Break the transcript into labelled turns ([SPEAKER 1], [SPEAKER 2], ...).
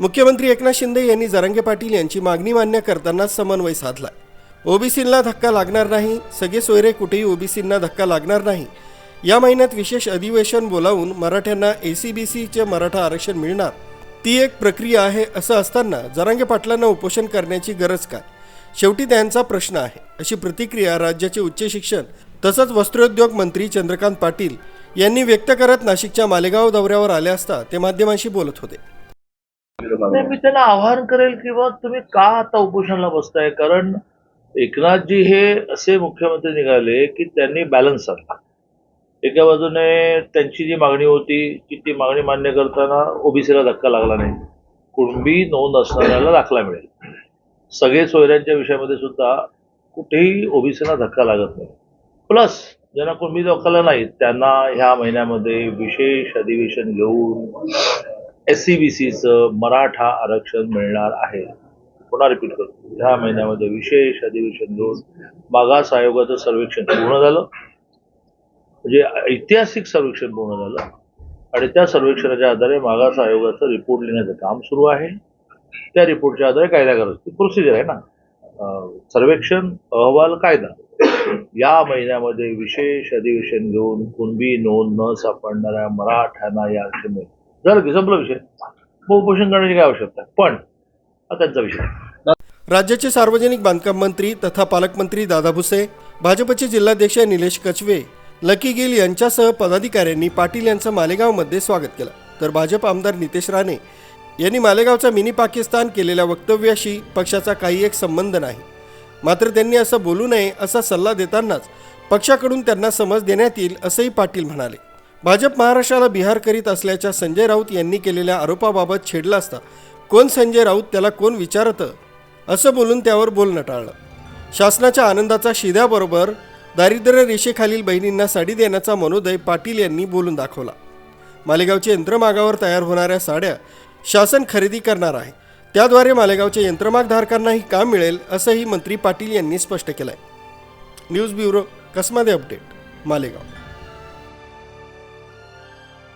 [SPEAKER 1] मुख्यमंत्री एकनाथ शिंदे यांनी जरांगे पाटील यांची मागणी मान्य करताना समन्वय साधला ओबीसींना धक्का लागणार नाही सगळे सोयरे कुठेही ओबीसींना धक्का लागणार नाही. या महिन्यात विशेष अधिवेशन बोलावून मराठ्यांना ए सी बी सीचे मराठा आरक्षण मिळणार. ती एक प्रक्रिया आहे असं असताना जरांगे पाटलांना उपोषण करण्याची गरज काय शेवटी त्यांचा प्रश्न आहे. अशी प्रतिक्रिया राज्याचे उच्च शिक्षण तसंच वस्त्रोद्योग मंत्री चंद्रकांत पाटील यांनी व्यक्त करत नाशिकच्या मालेगाव दौऱ्यावर आले असता ते माध्यमांशी बोलत होते.
[SPEAKER 2] नाही मी त्यांना आवाहन करेल की बा तुम्ही का आता उपोषणाला बसताय? कारण एकनाथजी हे असे मुख्यमंत्री निघाले की त्यांनी बॅलन्स आणला. एका बाजूने त्यांची जी मागणी होती की ती मागणी मान्य करताना ओबीसीला धक्का लागला नाही. कुणबी नोंद असणाऱ्याला दाखला मिळेल. सगळे सोयऱ्यांच्या विषयामध्ये सुद्धा कुठेही ओबीसीला धक्का लागत नाही. प्लस ज्यांना कुणबी दाखला नाही त्यांना ह्या महिन्यामध्ये विशेष अधिवेशन घेऊन एस सी बी सीचं मराठा आरक्षण मिळणार आहे. पुन्हा रिपीट करतो. ह्या महिन्यामध्ये विशेष अधिवेशन घेऊन मागास आयोगाचं सर्वेक्षण पूर्ण झालं. म्हणजे ऐतिहासिक सर्वेक्षण पूर्ण झालं. आणि त्या सर्वेक्षणाच्या आधारे मागास आयोगाचं रिपोर्ट लिहिण्याचं काम सुरू आहे. त्या रिपोर्टच्या आधारे कायदा करायची प्रोसिजर आहे ना. सर्वेक्षण अहवाल कायदा. या महिन्यामध्ये विशेष अधिवेशन घेऊन कुणबी नोंद न सापडणाऱ्या मराठ्यांना या आरक्षण झालं की संपला विषय. मग उपोषण करण्याची काय आवश्यकता पण हा त्यांचा विषय
[SPEAKER 1] राज्याचे सार्वजनिक बांधकाम मंत्री तथा पालकमंत्री दादा भुसे भाजपचे जिल्हाध्यक्ष निलेश कचवे लकी गिल यांच्यासह पदाधिकाऱ्यांनी पाटील यांचं मालेगावमध्ये स्वागत केलं. तर भाजप आमदार नितेश राणे यांनी मालेगावचा मिनी पाकिस्तान केलेल्या वक्तव्याशी पक्षाचा काही एक संबंध नाही. मात्र त्यांनी असं बोलू नये असा सल्ला देतानाच पक्षाकडून त्यांना समज देण्यात येईल असंही पाटील म्हणाले. भाजप महाराष्ट्राला बिहार करीत असल्याच्या संजय राऊत यांनी केलेल्या आरोपाबाबत छेडला असता कोण संजय राऊत त्याला कोण विचारतं? असं बोलून त्यावर बोलणं टाळलं शासनाच्या आनंदाचा शिद्याबरोबर दारिद्र्य रेषेखालील बहिणींना साडी देण्याचा मनोदय पाटील यांनी बोलून दाखवला. मालेगावच्या यंत्रमागावर तयार होणाऱ्या साड्या शासन खरेदी करणार आहे. त्याद्वारे मालेगावच्या यंत्रमागधारकांनाही काम मिळेल असंही मंत्री पाटील यांनी स्पष्ट केलं आहे news bureau Kasmade update Malegaon.